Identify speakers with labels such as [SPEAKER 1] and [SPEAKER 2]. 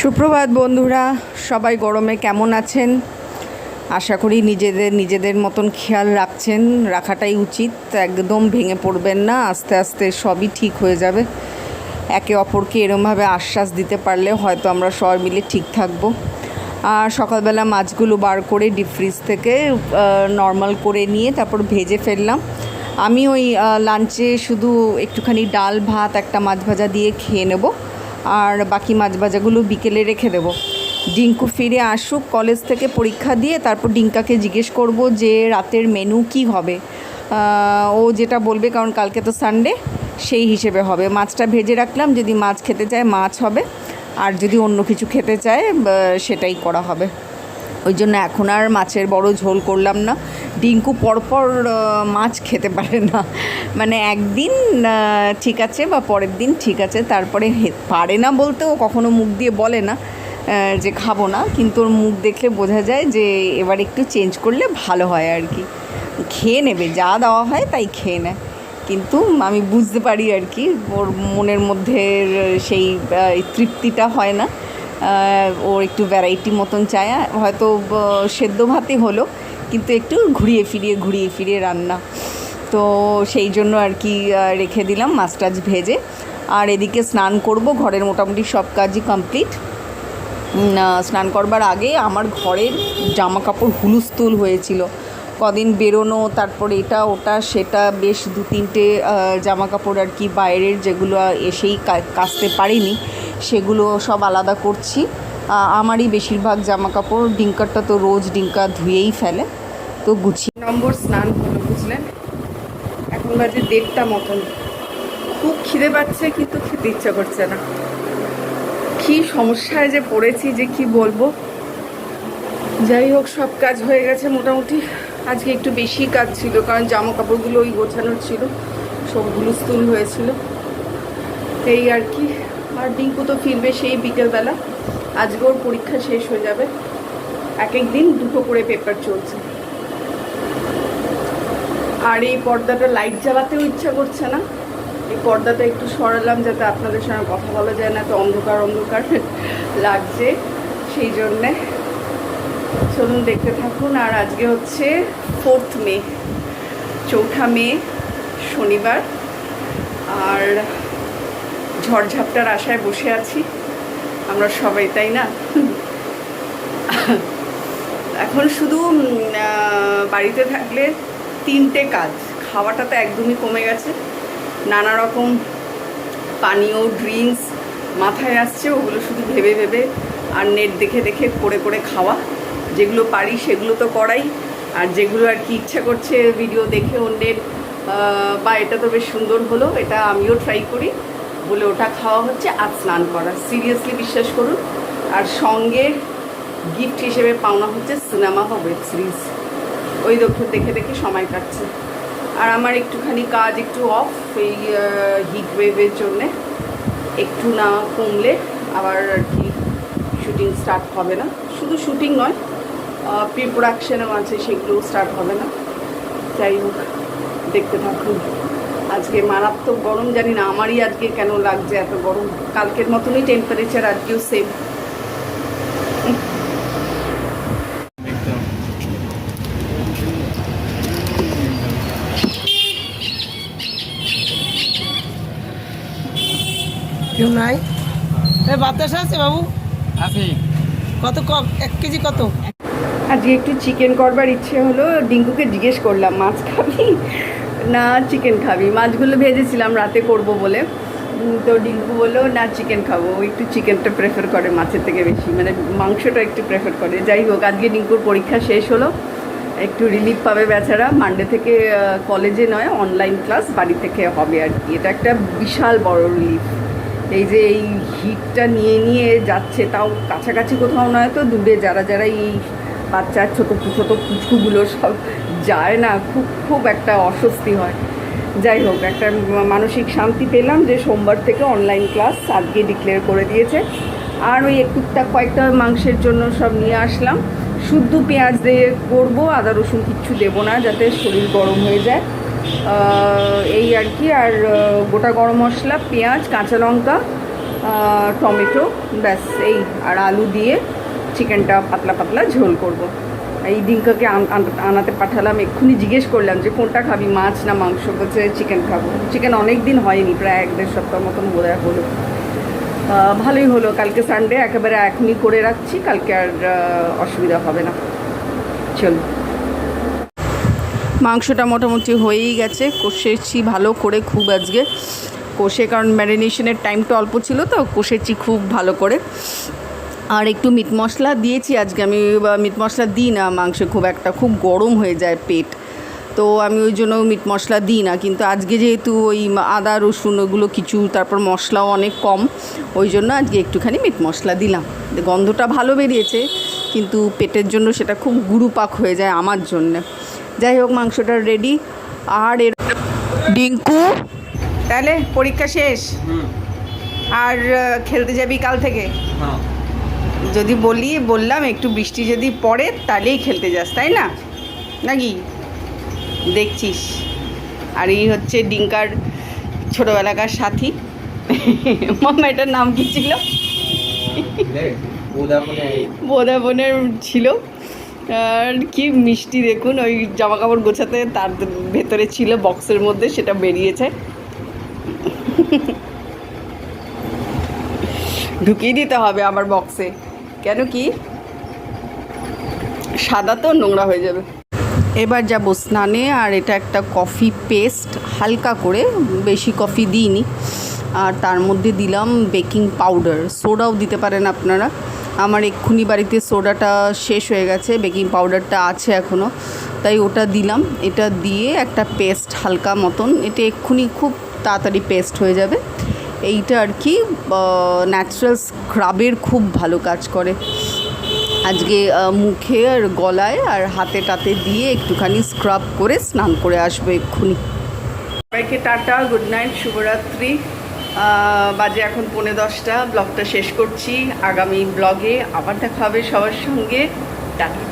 [SPEAKER 1] সুপ্রভাত বন্ধুরা, সবাই গরমে কেমন আছেন? আশা করি নিজেদের নিজেদের মতন খেয়াল রাখছেন, রাখাটাই উচিত, একদম ভেঙে পড়বেন না, আস্তে আস্তে সবই ঠিক হয়ে যাবে। একে অপরকে এরমভাবে আশ্বাস দিতে পারলে হয়তো আমরা সবাই মিলে ঠিক থাকব। আর সকালবেলা মাছগুলো বার করে ডিপ ফ্রিজ থেকে নর্মাল করে নিয়ে তারপর ভেজে ফেললাম। আমি ওই লাঞ্চে শুধু একটুখানি ডাল, ভাত, একটা মাছ ভাজা দিয়ে খেয়ে নেব। আর বাকি মাছ ভাজাগুলো বিকেলে রেখে দেবো। ডিঙ্কু ফিরে আসুক, কলেজ থেকে পরীক্ষা দিয়ে তারপর ডিঙ্কাকে জিজ্ঞেস করব যে রাতের মেনু কি হবে। ও যেটা বলবে, কারণ কালকে তো সানডে সেই হিসেবে হবে। মাছটা ভেজে রাখলাম, যদি মাছ খেতে চায় মাছ হবে, আর যদি অন্য কিছু খেতে চায় সেটাই করা হবে। ওই জন্য এখন আর মাছের বড় ঝোল করলাম না। ডিঙ্কু পরপর মাছ খেতে পারে না। মানে একদিন ঠিক আছে বা পরের দিন ঠিক আছে, তারপরে পারে না বলতে ও কখনো মুখ দিয়ে বলে না যে খাব না। কিন্তু ওর মুখ দেখলে বোঝা যায় যে এবার একটু চেঞ্জ করলে ভালো হয় আর কি। খেয়ে নেবে, যা দেওয়া হয় তাই খেয়ে নেয়। কিন্তু আমি বুঝতে পারি আর কি, ওর মনের মধ্যে সেই তৃপ্তিটা হয় না। ওর একটু ভ্যারাইটি মতন চায়। হয়তো সেদ্ধ ভাতই হলো। কিন্তু একটু ঘুরিয়ে ফিরিয়ে ঘুরিয়ে ফিরিয়ে রান্না। তো সেই জন্য আর কি রেখে দিলাম মাছ টাছ ভেজে। আর এদিকে স্নান করব, ঘরের মোটামুটি সব কাজই কমপ্লিট। স্নান করবার আগে আমার ঘরের জামা কাপড় হুলুস্থুল হয়েছিল। কদিন বেরোনো, তারপর এটা, ওটা, সেটা, বেশ দু তিনটে জামা কাপড় আর কি বাইরের যেগুলো এসেই কাচতে পারিনি, সেগুলো সব আলাদা করছি। আমারই বেশিরভাগ জামা কাপড় ডিঙ্কারটা তো রোজ ডিঙ্কা ধুয়েই ফেলে। তো গুছিয়ে নম্বর স্নান হলো, বুঝলেন? এখন বাজে দেড়টা মতন। খুব খিদে পাচ্ছে, কিন্তু খেতে ইচ্ছা করছে না। কি সমস্যায় যে পড়েছি, যে কি বলব? যাই হোক, সব কাজ হয়ে গেছে মোটামুটি। আজকে একটু বেশি কাজ ছিল, কারণ জামা কাপড়গুলো ওই গোছানোর ছিল সব হুলুস্থুল হয়েছিল। এই আর কি। আর ডিঙ্কু তো ফিরবে সেই বিকেলবেলা। আজকে ওর পরীক্ষা শেষ হয়ে যাবে। এক এক দিন দুটো করে পেপার চলছে। আর এই পর্দাটা লাইট জ্বালাতেও ইচ্ছা করছে না। এই পর্দাটা একটু সরালাম যাতে আপনাদের সঙ্গে কথা বলা যায় না তো অন্ধকার অন্ধকার লাগছে সেই জন্যে। চলুন দেখতে থাকুন, আর আজকে হচ্ছে ফোর্থ মে, চৌঠা মে, শনিবার। আর ঝড়ঝাপটার আশায় বসে আছি। আমরা সবাই, তাই না? এখন শুধু বাড়িতে থাকলে তিনটে কাজ। খাওয়াটা তো একদমই কমে গেছে। নানা রকম পানীয় ড্রিঙ্কস মাথায় আসছে, ওগুলো শুধু ভেবে ভেবে আর নেট দেখে দেখে করে করে খাওয়া। যেগুলো পারি সেগুলো তো করাই। আর যেগুলো আর কি ইচ্ছা করছে ভিডিও দেখে, অন্যের বা এটা তো বেশ সুন্দর হলো, এটা আমিও ট্রাই করি। বলে ওটা খাওয়া হচ্ছে। আর স্নান করা। সিরিয়াসলি বিশ্বাস করুন। আর সঙ্গে গিফট হিসেবে পাওনা হচ্ছে সিনেমা বা ওয়েব সিরিজ ওই দেখে দেখে দেখে সময় কাটছে। আর আমার একটুখানি কাজ একটু অফ এই হিট ওয়েভের জন্যে। একটু না কমলে আবার আর কি শুটিং স্টার্ট হবে না। শুধু শুটিং নয় প্রি প্রোডাকশানও আছে, সেগুলোও স্টার্ট হবে না। যাই হোক, দেখতে থাকুন। আজকে মারাত্মক গরম জানি না আমারই আজকে কেন লাগছে এত গরম। কালকের মতনই টেম্পারেচার আজকেও সেম
[SPEAKER 2] কেউ নাই? এ বাতাস আছে বাবু?
[SPEAKER 3] আছি।
[SPEAKER 2] কত ক- এক কেজি কত?
[SPEAKER 1] আজকে একটু চিকেন করবার ইচ্ছে হলো ডিঙ্কুকে জিজ্ঞেস করলাম মাছ খাবি? না চিকেন খাবি। মাছগুলো ভেজেছিলাম, রাতে করব বলে। তো ডিঙ্কু বলল, না চিকেন খাব। একটু চিকেনটা প্রেফার করে মাছের থেকে বেশি। মানে মাংসটা একটু প্রেফার করে। যাই হোক, আজকে ডিঙ্কুর পরীক্ষা শেষ হলো। একটু রিলিফ পাবে বেচারা। মানডে থেকে কলেজে নয় অনলাইন ক্লাস বাড়ি থেকে হবে আর কি। এটা একটা বিশাল বড় রিলিফ এই যে এই হিটটা নিয়ে নিয়ে যাচ্ছে, তাও কাছাকাছি কোথাও নয় তো দূরে। যারা যারা এই বাচ্চার ছোটো ছোটো পুচকুগুলো সব যায় না, খুব খুব একটা অস্বস্তি হয়। যাই হোক, একটা মানসিক শান্তি পেলাম যে সোমবার থেকে অনলাইন ক্লাস আজকে ডিক্লেয়ার করে দিয়েছে। আর ওই একটুটা কয়েকটা মাংসের জন্য সব নিয়ে আসলাম। শুদ্ধ পেঁয়াজ দিয়ে করব আদা, রসুন কিচ্ছু দেবো না, যাতে শরীর গরম হয়ে যায়। এই আর কি, আর গোটা গরম মশলা, পেঁয়াজ, কাঁচা লঙ্কা টমেটো, ব্যাস, এই, আর আলু দিয়ে চিকেনটা পাতলা পাতলা ঝোল করব। এই আন- আনাতে পাঠালাম, এক্ষুনি জিজ্ঞেস করলাম যে কোনটা খাবি, মাছ না মাংস? বলছে চিকেন খাব। চিকেন অনেক দিন হয়নি, প্রায় এক দেড় সপ্তাহ মতন বোধ হয় হলো। ভালোই হলো, কালকে সানডে একেবারে এখনই করে রাখছি, কালকে আর অসুবিধা হবে না। চল। মাংসটা মোটামুটি হয়েই গেছে, কষেছি ভালো করে খুব আজকে। কষে, কারণ ম্যারিনেশনের টাইমটা অল্প ছিল তো, কষেছি খুব ভালো করে। আর একটু মিট মশলা দিয়েছি আজকে। আমি মিট মশলা দিই না মাংসে খুব একটা খুব গরম হয়ে যায় পেট। তো আমি ওই জন্য মিট মশলা দিই না। কিন্তু আজকে যেহেতু ওই আদা রসুন ওগুলো কিছু তারপর মশলাও অনেক কম ওই জন্য আজকে একটুখানি মিট মশলা দিলাম। গন্ধটা ভালো বেরিয়েছে কিন্তু পেটের জন্য সেটা খুব গুরুপাক হয়ে যায় আমার জন্যে। যাই হোক মাংসটা রেডি আর এর ডিঙ্কু তাহলে পরীক্ষা শেষ? আর খেলতে যাবি কাল থেকে?
[SPEAKER 3] হ্যাঁ।
[SPEAKER 1] যদি বলি, বললাম, একটু বৃষ্টি যদি পড়ে, তাহলেই খেলতে যাস, তাই না? নাকি? দেখছিস। আর এই হচ্ছে ডিঙ্কার ছোটোবেলাকার সাথী। মামা, এটার নাম কি ছিল? বোধা বোনের ছিল। আর কি মিষ্টি, দেখুন, ওই জামা কাপড় গোছাতে তার ভেতরে ছিল, বক্সের মধ্যে, সেটা বেরিয়েছে। ঢুকিয়ে দিতে হবে আবার বক্সে। কেন কি? সাদা তো নোংরা হয়ে যাবে। এবার যাব স্নানে, আর এটা একটা কফি পেস্ট, হালকা করে, বেশি কফি দিইনি। আর তার মধ্যে দিলাম বেকিং পাউডার। সোডাও দিতে পারেন আপনারা। আমার এক্ষুনি বাড়িতে সোডাটা শেষ হয়ে গেছে, বেকিং পাউডারটা আছে এখনও তাই ওটা দিলাম। এটা দিয়ে একটা পেস্ট হালকা মতন। এটা এক্ষুনি খুব তাড়াতাড়ি পেস্ট হয়ে যাবে। এইটা আর কি ন্যাচারাল স্ক্রাবের খুব ভালো কাজ করে। আজকে মুখে আর গলায় আর হাতে টাতে দিয়ে একটুখানি স্ক্রাব করে স্নান করে আসব এক্ষুনি। সবাইকে টাটা গুড নাইট শুভরাত্রি। বাজে এখন পৌনে দশটা ব্লগটা শেষ করছি। আগামী ব্লগে আবার দেখা হবে সবার সঙ্গে। টাটা।